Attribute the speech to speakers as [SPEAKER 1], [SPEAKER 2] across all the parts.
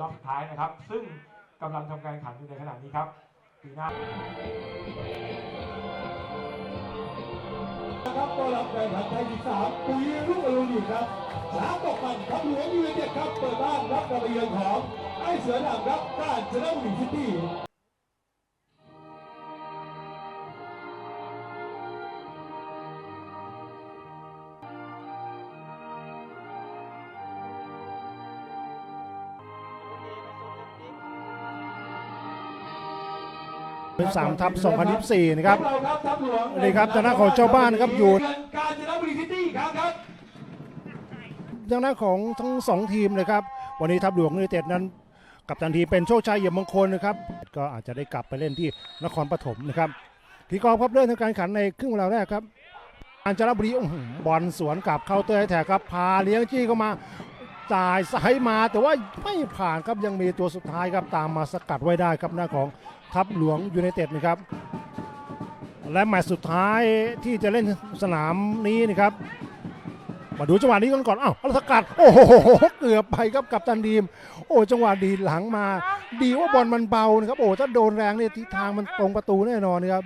[SPEAKER 1] รอบสุดท้ายนะครับ ซึ่งกำลังทำการขันอยู่ในขณะนี้ครับปีหน้า
[SPEAKER 2] นะครับต้อนรับการแข่งขันไทยที่สามปุยรุ่งอรุณอีกครับสามตกมันทับหลวงยูเนเต็ดครับ เปิดบ้านรับการเยือนของ ไอ้เสือดำครับกาญจนบุรีซิตี้
[SPEAKER 3] สามทับ2024 นะครับ
[SPEAKER 2] เราครับทัพหลวง
[SPEAKER 3] นี่ครับทางด้านของเจ้าบ้านนะครับอยู่
[SPEAKER 2] กาญจนบุรีซิตี้อีกครั้งครับ
[SPEAKER 3] ทางด้านของทั้งสองทีมเลยครับ วันนี้ทัพหลวงยูไนเต็ดนั้น กับทันทีเป็นโชคชัยเยี่ยมมงคลนะครับ ก็อาจจะได้กลับไปเล่นที่นครปฐมนะครับพีกอล์ฟครับเริ่มทำการแข่งขันในครึ่งเวลาแรกครับอัญจารบุรีอื้อหือบอลสวนกลับเข้าเตยแถกครับพาเลี้ยงจี้เข้ามา จ่ายสายมาแต่ว่าไม่ผ่านครับยังมีตัวสุดท้ายครับตามมาสกัดไว้ได้ครับหน้าของทัพหลวงยูไนเต็ดนะครับ และแมตช์สุดท้ายที่จะเล่นสนามนี้นะครับ มาดูจังหวะนี้กันก่อนอ้าวสกัดโอ้โหเกือบไปครับกับตันทีม โอ้จังหวะดีหลังมา ดีว่าบอลมันเบานะครับโอ้ถ้าโดนแรงเนี่ยทิศทางมันตรงประตูแน่นอนนะครับ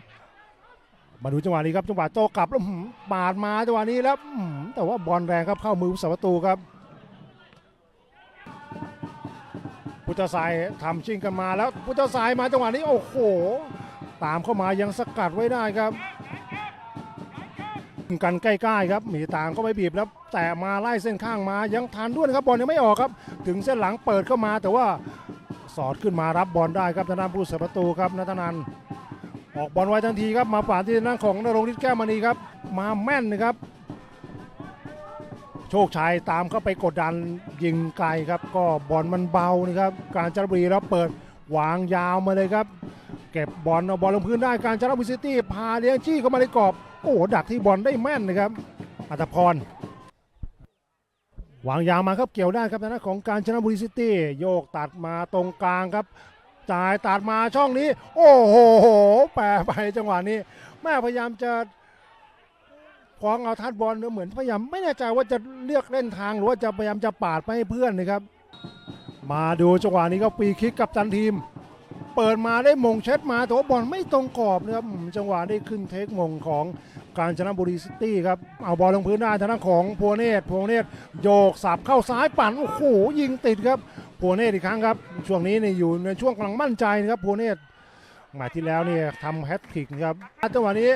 [SPEAKER 3] มาดูจังหวะนี้ครับจังหวะโต้กลับแล้วหืมปาดมาจังหวะนี้แล้วแต่ว่าบอลแรงครับเข้ามือผู้สาประตูครับ พุทธสายทำชิงกันมาแล้วพุทธสายมาจังหวะนี้โอ้โห ตามเข้ามายังสกัดไว้ได้ครับกันใกล้ๆครับมีตามก็ไม่บีบแล้วแต่มาไล่เส้นข้างมายังทันด้วยครับบอลยังไม่ออกครับ ถึงเส้นหลังเปิดเข้ามา แต่ว่าสอดขึ้นมารับบอลได้ครับทางด้านผู้เสียประตูครับนัทนันออกบอลไว้ทันทีครับมาฝ่าที่นั่งของนรงฤทธิ์แก้วมณีครับ มาแม่นนะครับ โชคชัยตามเข้าไปกดดันยิงไกลครับ ก็บอลมันเบานะครับ การจารบุรีแล้วเปิดวางยาวมาเลยครับ เก็บบอลเอาบอลลงพื้นได้การจารบุรีซิตี้พาเลี้ยงจี้เข้ามาในกรอบ โอ้โหดักที่บอลได้แม่นนะครับอัตพรวางยาวมาครับเกี่ยวได้ครับทางด้านของการชนะบุรีซิตี้โยกตัดมาตรงกลางครับจ่ายตัดมาช่องนี้ โอ้โหแปรไปจังหวะนี้ แม่พยายามจะ คว้างเอาทัดบอลเหมือนพยายามไม่แน่ใจว่าจะเลือกเล่นทางหรือว่าจะพยายามจะปาดไปให้เพื่อนนะครับ มาดูจังหวะนี้ก็ฟรีคิกกับจันทีม เปิดมาได้มงเช็ดมาแต่ว่าบอลไม่ตรงกรอบนะครับจังหวะได้ขึ้นเทคมงของการชนะบุรีซิตี้ครับเอาบอลลงพื้นได้ทางด้านของพัวเนตพัวเนตโยกสับเข้าซ้ายปั่นโอ้โหยิงติดครับพัวเนตอีกครั้งครับ ช่วงนี้เนี่ยอยู่ในช่วงกำลังมั่นใจนะครับพัวเนตมาที่แล้วเนี่ยทำแฮตทริกครับจังหวะนี้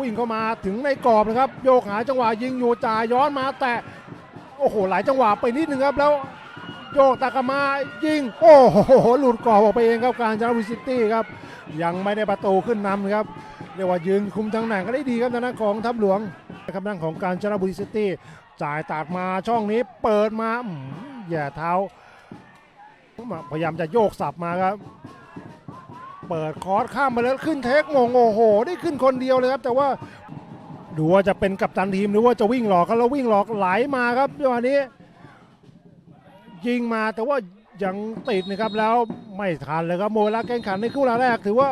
[SPEAKER 3] วิ่งเข้ามาถึงในกรอบนะครับ โยกหาจังหวะยิงอยู่จ่ายย้อนมาแต่โอ้โหหลายจังหวะไปนิดนึงครับแล้วโยกตากมายิง โอ้โหหลุดกรอบออกไปเองครับการจนาวิซิตี้ครับ ยังไม่ได้ประตูขึ้นนำครับเรียกว่ายืนคุมทางแหน่งก็ได้ดีครับทางด้านของทัพหลวงนะครับทางด้านของการจนาบุรีซิตี้จ่ายตัดมาช่องนี้เปิดมาแย่เท้า พยายามจะโยกสับมาครับ เปิดคอร์สข้ามมาแล้วขึ้นเทคงงโอ้โห ได้ขึ้นคนเดียวเลยครับ แต่ว่าดูว่าจะเป็นกัปตันทีมหรือว่าจะวิ่งหลอกกันแล้ววิ่งหลอกไหลมาครับจังหวะนี้ ยิงมาแต่ว่ายังติดนะครับแล้วไม่ทันเลยครับโมเวลาแข่งขันในคู่แรกถือว่า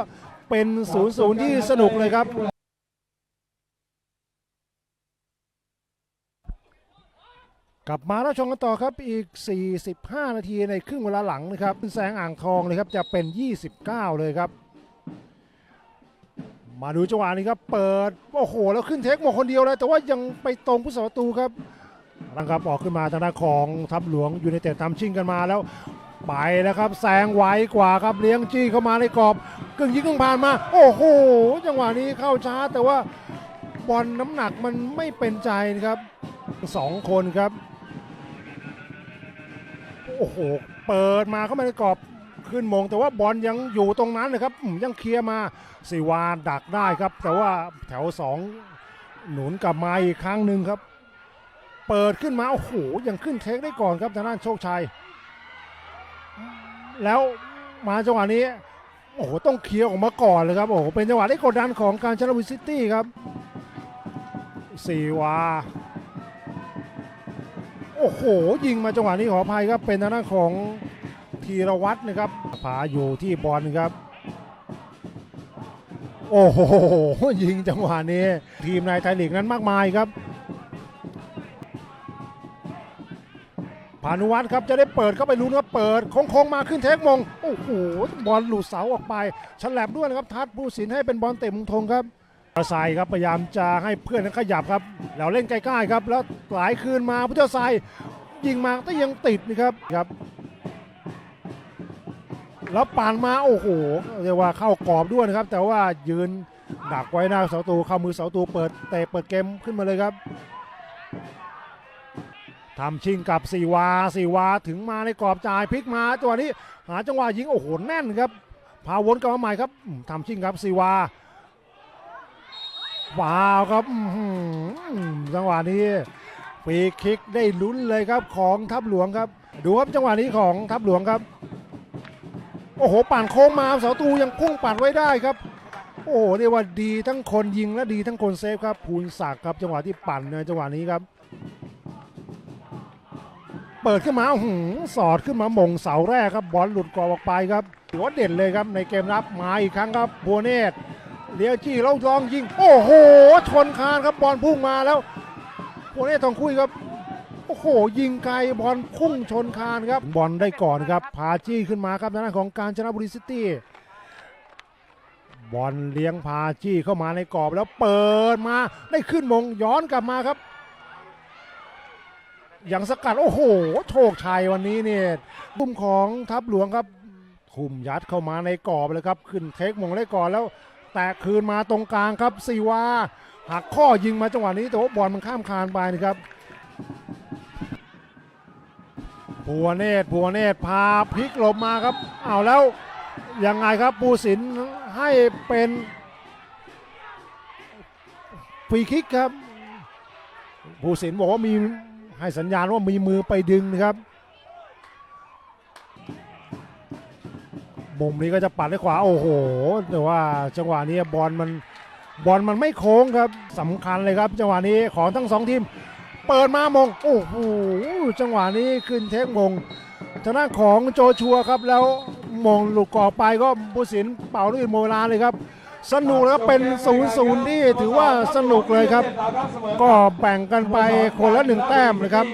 [SPEAKER 3] เป็น0ูนย์ที่สนุกเลยครับ กลับมารับชมกันต่อครับอีก 45 นาทีในครึ่งเวลาหลังนะครับแสงอ่างทองเลยครับจะเป็น 29 เลยครับ มาดูจังหวะนี้ครับเปิดโอ้โหแล้วขึ้นเทคหมดคนเดียวเลยแต่ว่ายังไปตรงผู้สาประตูครับรังครับออกขึ้นมาทางด้านของทัพหลวงอยู่ในเตะตามชิงกันมาแล้วไปแล้วครับแซงไวกว่าครับเลี้ยงจี้เข้ามาในกรอบกึ่งยิงกึ่งผ่านมา โอ้โหจังหวะนี้เข้าช้าแต่ว่าบอลน้ำหนักมันไม่เป็นใจนะครับสองคนครับ โอ้โห เปิดมาเข้ามาในกรอบขึ้นมง แต่ว่าบอลยังอยู่ตรงนั้นนะครับยังเคลียร์มาสิวาดักได้ครับ แต่ว่าแถวสองหนุนกลับมาอีกครั้งหนึ่งครับ เปิดขึ้นมาโอ้โหยังขึ้นเทคได้ก่อนครับทางด้านโชคชัย แล้วมาจังหวะนี้โอ้โหต้องเคลียร์ออกมาก่อนเลยครับโอ้โหเป็นจังหวะที่กดดันของการชลวิซิตี้ครับสีวา โอ้โห ยิงมาจังหวะนี้ขออภัยครับเป็นทางด้านของธีรวัตรนะครับผาอยู่ที่บอลครับ โอ้โหยิงจังหวะนี้ ทีมในไทยลีกนั้นมากมายครับพานุวัฒน์ครับจะได้เปิดเข้าไปลุ้นครับเปิดโค้งๆมาขึ้นเทคมง โอ้โหบอลหลุดเสาออกไปฉลับด้วยนะครับทัดผู้สินให้เป็นบอลเตะมุมธงครับ อาศัยครับพยายามจะให้เพื่อนนั้นขยับครับแล้วเล่นใกล้ๆครับ แล้วหลายคืนมาพุทธศายยิงมาแต่ยังติดนะครับครับ แล้วปานมาโอ้โหเรียกว่าเข้ากรอบด้วยนะครับ แต่ว่ายืนดักไว้หน้าเสาตูเข้ามือเสาตูเปิดเตะเปิดเกมขึ้นมาเลยครับทำชิงกับสีวาสีวาถึงมาในกรอบจ่ายพลิกมาตัวนี้หาจังหวะยิงโอ้โหแน่นครับพาวนกลับมาใหม่ครับทำชิงครับสีวา ว้าวครับจังหวะนี้ฟรีคิกได้ลุ้นเลยครับของทัพหลวงครับ ดูครับจังหวะนี้ของทัพหลวงครับ โอ้โหปั่นโค้งมาเสาตูยังพุ่งปัดไว้ได้ครับ โอ้โหเรียกว่าดีทั้งคนยิงและดีทั้งคนเซฟครับภูลศักดิ์ครับจังหวะที่ปั่นในจังหวะนี้ครับ เปิดขึ้นมาอื้อหือสอดขึ้นมาหมงเสาแรกครับบอลหลุดกรอบออกไปครับถือว่าเด่นเลยครับในเกมรับมาอีกครั้งครับบัวเนตร เลี้ยวจี้แล้วลองยิง โอ้โห ชนคานครับบอลพุ่งมาแล้วบัวเนตรทองคุยครับ โอ้โห ยิงไกลบอลพุ่งชนคานครับ บอลได้ก่อนครับ พาจี้ขึ้นมาครับทางด้านของการจนบุรีซิตี้ บอลเลี้ยงพาจี้เข้ามาในกรอบแล้วเปิดมาได้ขึ้นมงย้อนกลับมาครับ อย่างสกัด โอ้โห โชคชัยวันนี้เนี่ยบุ้มของทัพหลวงครับทุ่มยัดเข้ามาในกรอบเลยครับ ขึ้นเทคมงได้ก่อนแล้ว แตะคืนมาตรงกลางครับซีวาหักข้อยิงมาจังหวะนี้แต่ว่าบอลมันข้ามคานไปนะครับผัวเนตรผัวเนตรพาพลิกหลบมาครับเอาวแล้วยังไงครับปูสินให้เป็นฟรีคิกครับปูสินบอกว่ามีให้สัญญาณว่ามีมือไปดึงนะครับ มุมนี้ก็จะปัดด้วยขวาโอ้โห แต่ว่าจังหวะนี้บอลมันบอลมันไม่โค้งครับสำคัญเลยครับ จังหวะนี้ของทั้งสองทีม เปิดมามงโอ้โหจังหวะนี้ขึ้นเทคมงทางด้านของโจชัวครับแล้วมงหลุดกรอบไปก็ผู้สินเป่าลูกอินโมลาเลยครับ สนุกแล้วเป็น0ูนย์ศูนย์ที่ถือว่าสนุกเลยครับ ก็แบ่งกันไปคนละหนึ่งแต้มนะครับ